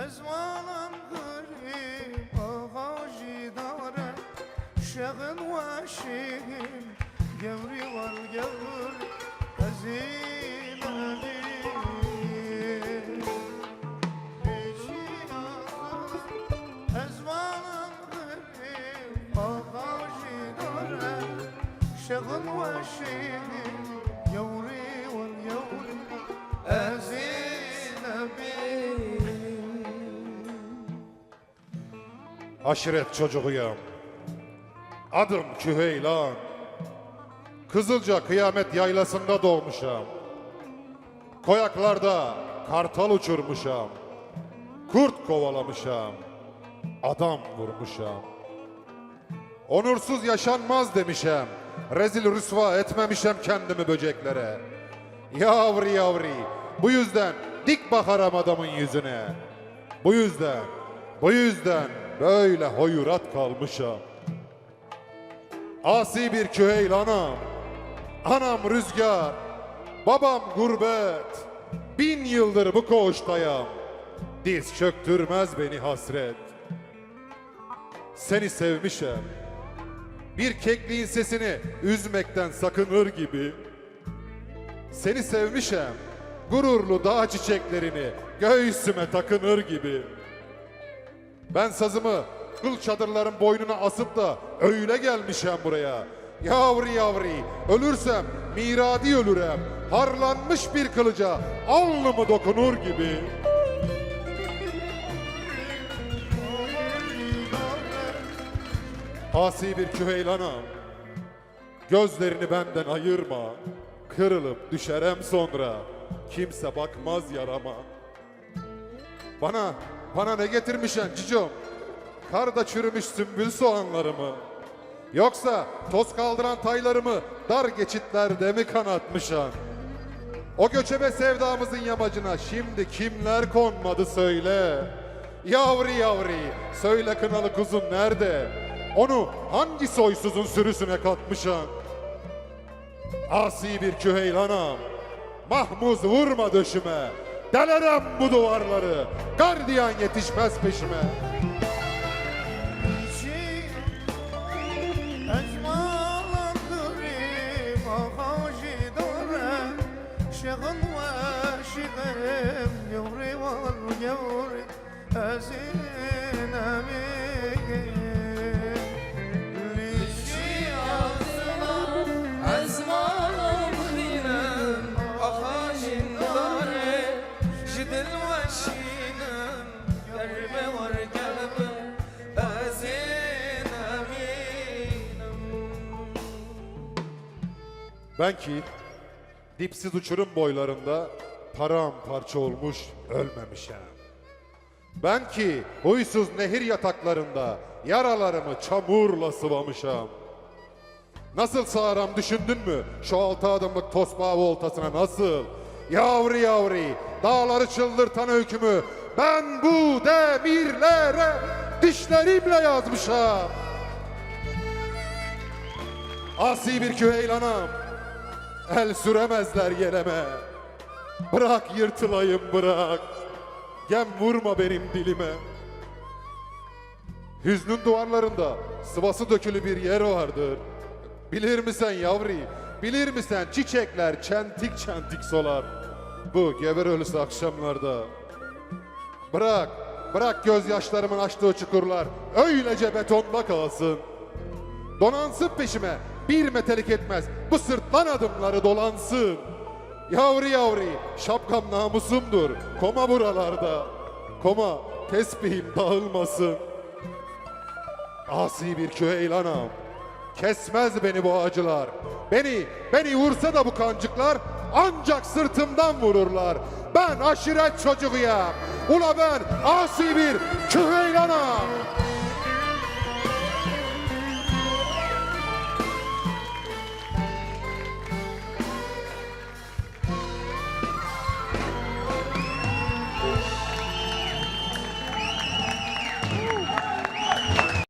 هزوانم غريب آغاجي داره شغل وشيم قوري والقور هزيل هزوانم غريب آغاجي داره شغل وشيم يوري واليوري Aşiret çocuğuyum. Adım Küheylan. Kızılca kıyamet yaylasında doğmuşam. Koyaklarda kartal uçurmuşam. Kurt kovalamışam. Adam vurmuşam. Onursuz yaşanmaz demişem. Rezil rüsva etmemişem kendimi böceklere. Yavri yavri. Bu yüzden dik bakarım adamın yüzüne. Bu yüzden, bu yüzden böyle hoyurat kalmışam. Asi bir küheyl anam, anam rüzgar, babam gurbet. Bin yıldır bu koğuştayam, diz çöktürmez beni hasret. Seni sevmişem, bir kekliğin sesini üzmekten sakınır gibi. Seni sevmişem, gururlu dağ çiçeklerini göğsüme takınır gibi. Ben sazımı kıl çadırların boynuna asıp da öyle gelmişem buraya. Yavri yavri, ölürsem miradi ölürem. Harlanmış bir kılıca alnımı dokunur gibi. Asi bir küheylanam, gözlerini benden ayırma. Kırılıp düşerem sonra, kimse bakmaz yarama. Bana, bana ne getirmişen cicom? Karda çürümüş sümbül soğanlarımı. Yoksa toz kaldıran taylarımı dar geçitlerde mi kanatmışan? O göçebe sevdamızın yamacına şimdi kimler konmadı söyle. Yavri yavri, söyle kınalı kuzum nerede? Onu hangi soysuzun sürüsüne katmışan? Asi bir küheylanam. Mahmuz vurma döşüme. Delerem bu duvarları. Gardiyan yetişmez peşime. أجمل قريب أخاجي داره شغل وشغل يوري واليوري أزين جدل وشينم قلبي ورقلبي أزين أمينم Ben ki dipsiz uçurum boylarında paramparça olmuş ölmemişim. Ben ki huysuz nehir yataklarında yaralarımı çamurla sıvamışam. Nasıl sağaram düşündün mü? Şu altı adımlık tosbağa voltasına nasıl? Yavri yavri, dağları çıldırtan öykümü ben bu demirlere dişlerimle yazmışam. Asi bir küheylanam, el süremezler yeleme. Bırak yırtılayım bırak, gem vurma benim dilime. Hüznün duvarlarında sıvası dökülü bir yer vardır. Bilir misin yavri, bilir misin çiçekler çentik çentik solar. Bu geber ölüsü akşamlarda. Bırak, bırak gözyaşlarımın açtığı çukurlar öylece betonda kalsın. Donansın peşime bir metelik etmez bu sırtlan adımları dolansın. Yavri yavri şapkam namusumdur koma buralarda. Koma tesbihim dağılmasın. Asi bir küheylanam. Kesmez beni bu acılar. Beni, beni vursa da bu kancıklar ancak sırtımdan vururlar. Ben aşiret çocuğuyum. Ula ben asi bir küheylanam.